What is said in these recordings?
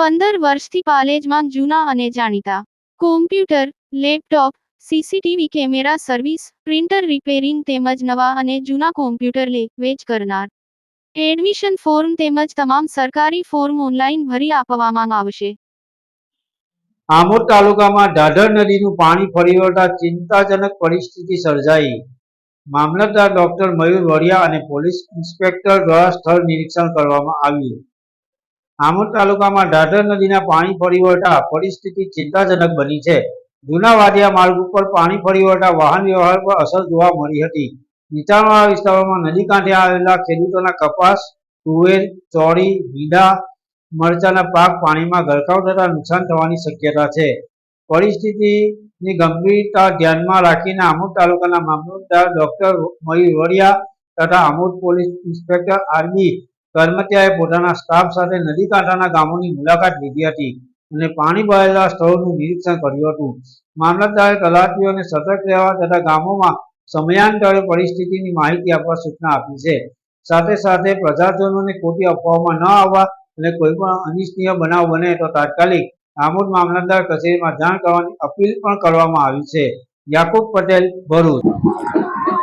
પંદર વર્ષથી પાલેજમાં જૂના અને જાણીતા. Computer laptop CCTV camera service printer repairing તેમજ નવા અને જૂના કોમ્પ્યુટર લે, વેચ કરનાર. એડમિશન ફોર્મ તેમજ તમામ સરકારી ફોર્મ ઓનલાઈન ભરી આપવામાં આવશે. આમોદ તાલુકામાં ઢાઢર નદીનું પાણી ફરી વળતા ચિંતાજનક પરિસ્થિતિ સર્જાઈ. મામલતદાર ડોક્ટર મયુર વડિયા અને પોલીસ ઇન્સ્પેક્ટર દ્વારા સ્થળ નિરીક્ષણ કરવામાં આવ્યું. આમોદ તાલુકામાં ઢાઢર નદીના પાણી ફરી વળતા પરિસ્થિતિ ચિંતાજનક બની છે. જૂના વાડિયા માર્ગ ઉપર પાણી ફરી વળતા વાહન વ્યવહાર પર અસર જોવા મળી હતી. નીચાણવાળા વિસ્તારોમાં નદી કાંઠે આવેલા ખેડૂતોના કપાસ, તુવેર, ચોળી ભીંડા મરચાના પાક પાણીમાં ગરકાવ થતા નુકસાન થવાની શક્યતા છે. પરિસ્થિતિની ગંભીરતા ધ્યાનમાં રાખીને આમોદ તાલુકાના મામલતદાર ડોક્ટર મયુર વડિયા તથા આમોદ પોલીસ ઇન્સ્પેક્ટર આરબી કર્મચારીએ પોતાના સ્ટાફ સાથે નદી કાંઠાના ગામોની મુલાકાત લીધી હતી અને પાણી ભરાયેલા સ્થળોનું નિરીક્ષણ કર્યું હતું. મામલતદારે તલાટીઓને સતર્ક રહેવા તથા ગામોમાં સમયાંતરે પરિસ્થિતિની માહિતી આપવા સૂચના આપી છે. સાથે સાથે પ્રજાજનોને ખોટી અફવાઓમાં ન આવવા અને કોઈ પણ અનિચ્છનીય બનાવ બને તો તાત્કાલિક આમોદ મામલતદાર કચેરીમાં જાણ કરવાની અપીલ પણ કરવામાં આવી છે. યાકુબ પટેલ ભરૂચ.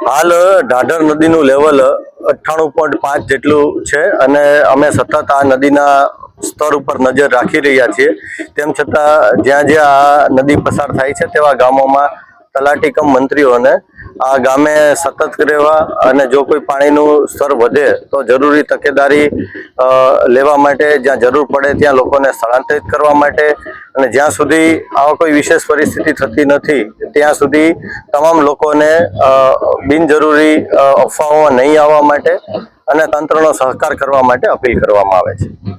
હાલ ઢાઢર નદીનું લેવલ અઠ્ઠાણું પોઈન્ટ પાંચ જેટલું છે અને અમે સતત આ નદીના સ્તર ઉપર નજર રાખી રહ્યા છીએ. તેમ છતાં જ્યાં જ્યાં આ નદી પસાર થાય છે તેવા ગામોમાં તલાટી કમ મંત્રીઓને આ ગામે સતત રહેવા અને જો કોઈ પાણીનું સ્તર વધે તો જરૂરી તકેદારી લેવા માટે જ્યાં જરૂર પડે ત્યાં લોકોને સ્થળાંતરિત કરવા માટે અને જ્યાં સુધી આવા કોઈ વિશેષ પરિસ્થિતિ થતી નથી, ત્યાં સુધી તમામ લોકોને બિનજરૂરી અફવાઓમાં નહીં આવવા માટે અને તંત્રનો સહકાર કરવા માટે અપીલ કરવામાં આવે છે.